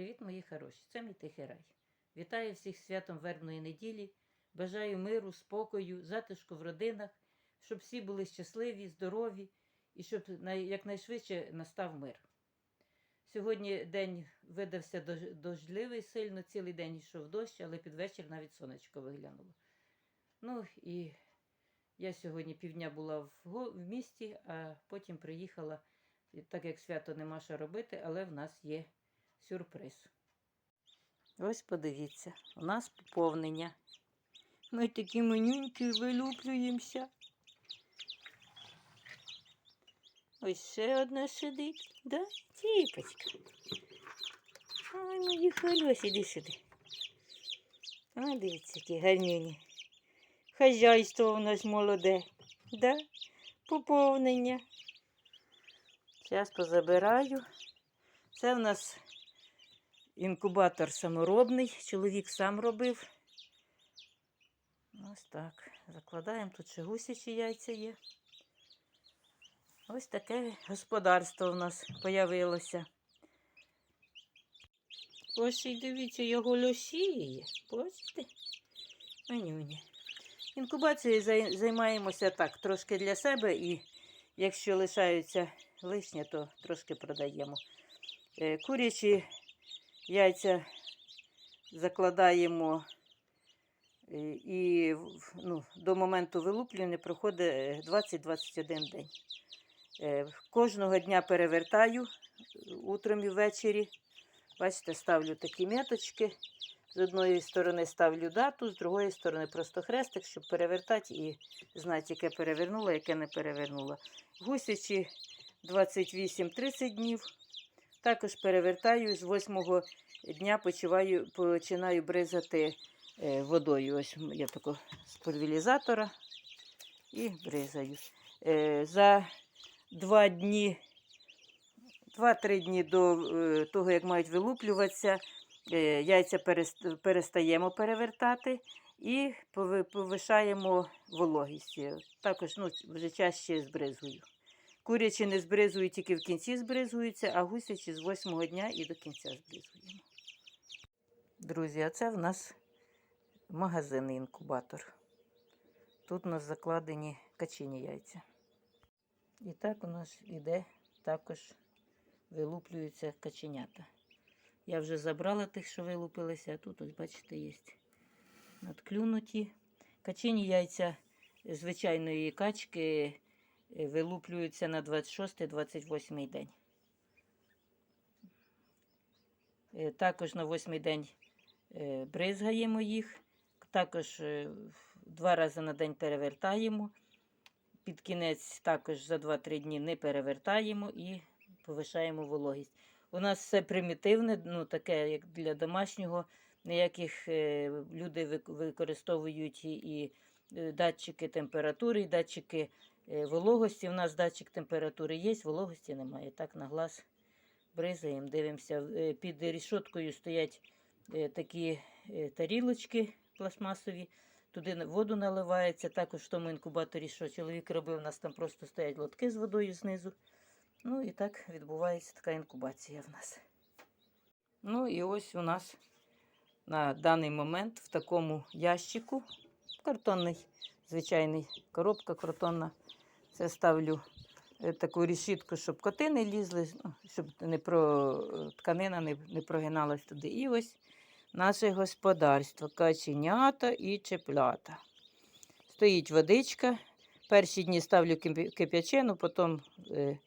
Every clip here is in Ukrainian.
Привіт, мої хороші! Це мій тихий рай. Вітаю всіх святом вербної неділі. Бажаю миру, спокою, затишку в родинах, щоб всі були щасливі, здорові і щоб якнайшвидше настав мир. Сьогодні день видався дож- дождливий сильно, цілий день йшов дощ, але під вечір навіть сонечко виглянуло. Ну і я сьогодні півдня була в, місті, а потім приїхала, так як свято нема що робити, але в нас є сюрприз. Ось подивіться, у нас поповнення. Ми такі манюнькі вилуплюємося. Ось ще одна сидить, да? Тіпочка. Ой, мої хвильось, іди сюди. А, дивіться, які гарнюні. Хазяйство у нас молоде, да? Поповнення. Зараз позабираю. Це в нас інкубатор саморобний, чоловік сам робив. Ось так. Закладаємо, тут ще гусячі яйця є. Ось таке господарство в нас появилося. Ось і дивіться, його лосіє. Бачите? Манюня. Інкубацією займаємося так, трошки для себе, і якщо лишаються лишнє, то трошки продаємо. Е, Курячі яйця закладаємо е, і ну, до моменту вилуплення проходить е, 20-21 день. Е, Кожного дня перевертаю е, утром і ввечері. Бачите, ставлю такі меточки. З одної сторони ставлю дату, з другої сторони просто хрестик, щоб перевертати і знати, яке перевернула, яке не перевернула. Гусячі 28-30 днів. Також перевертаю з восьмого дня почиваю, починаю бризати е, водою. Ось я тако з пульверізатора і бризаю. Е, за два дні, два-три дні до е, того, як мають вилуплюватися, яйця перестаємо перевертати і повишаємо вологість. Також ну, вже чаще збризгую. Курячі не збризують, тільки в кінці збризуються, а гусячі з восьмого дня і до кінця збризуємо. Друзі, а це в нас магазинний інкубатор. Тут у нас закладені качині яйця. І так у нас іде також вилуплюються каченята. Я вже забрала тих, що вилупилися, а тут, ось, бачите, є надклюнуті. Качині яйця звичайної качки вилуплюються на 26-28 день. Е, Також на восьмий день е, бризгаємо їх, також е, два рази на день перевертаємо. Під кінець також за 2-3 дні не перевертаємо і повишаємо вологість. У нас все примітивне, ну таке, як для домашнього. Ніяких е, люди використовують і, е, датчики температури, і датчики е, вологості. У нас датчик температури є, вологості немає. Так на глаз бризаємо, дивимося. Е, Під рішоткою стоять е, такі е, тарілочки пластмасові. Туди воду наливається. Також в тому інкубаторі, що чоловік робив, у нас там просто стоять лотки з водою знизу. Ну і так відбувається така інкубація в нас. Ну і ось у нас на даний момент в такому ящику картонний, звичайний коробка картонна. Це ставлю е, таку решітку, щоб коти не лізли, ну, щоб не про е, тканина не, не прогиналась туди. І ось наше господарство, каченята і чеплята. Стоїть водичка. Перші дні ставлю кипя- кип'ячену, потім, е,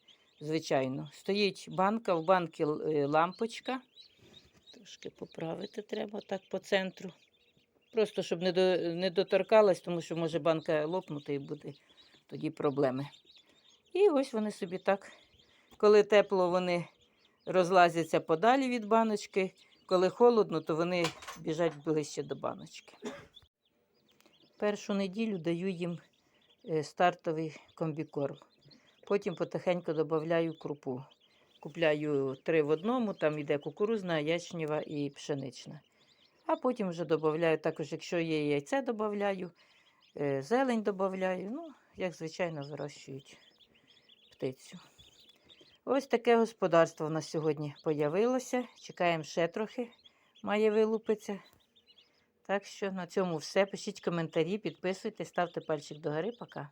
звичайно, стоїть банка, в банці лампочка. Трошки поправити треба так по центру. Просто щоб не доторкалась, тому що може банка лопнути і буде тоді проблеми. І ось вони собі так, коли тепло, вони розлазяться подалі від баночки. Коли холодно, то вони біжать ближче до баночки. Першу неділю даю їм е, стартовий комбікорм. Потім потихеньку додаю крупу. Купляю три в одному, там йде кукурузна, ячнєва і пшенична. А потім вже додаю, також, якщо є яйце, додаю, зелень додаю. Ну, як звичайно, вирощують птицю. Ось таке господарство в нас сьогодні появилося. Чекаємо ще трохи, має вилупитися. Так що на цьому все. Пишіть коментарі, підписуйтесь, ставте пальчик догори. Пока.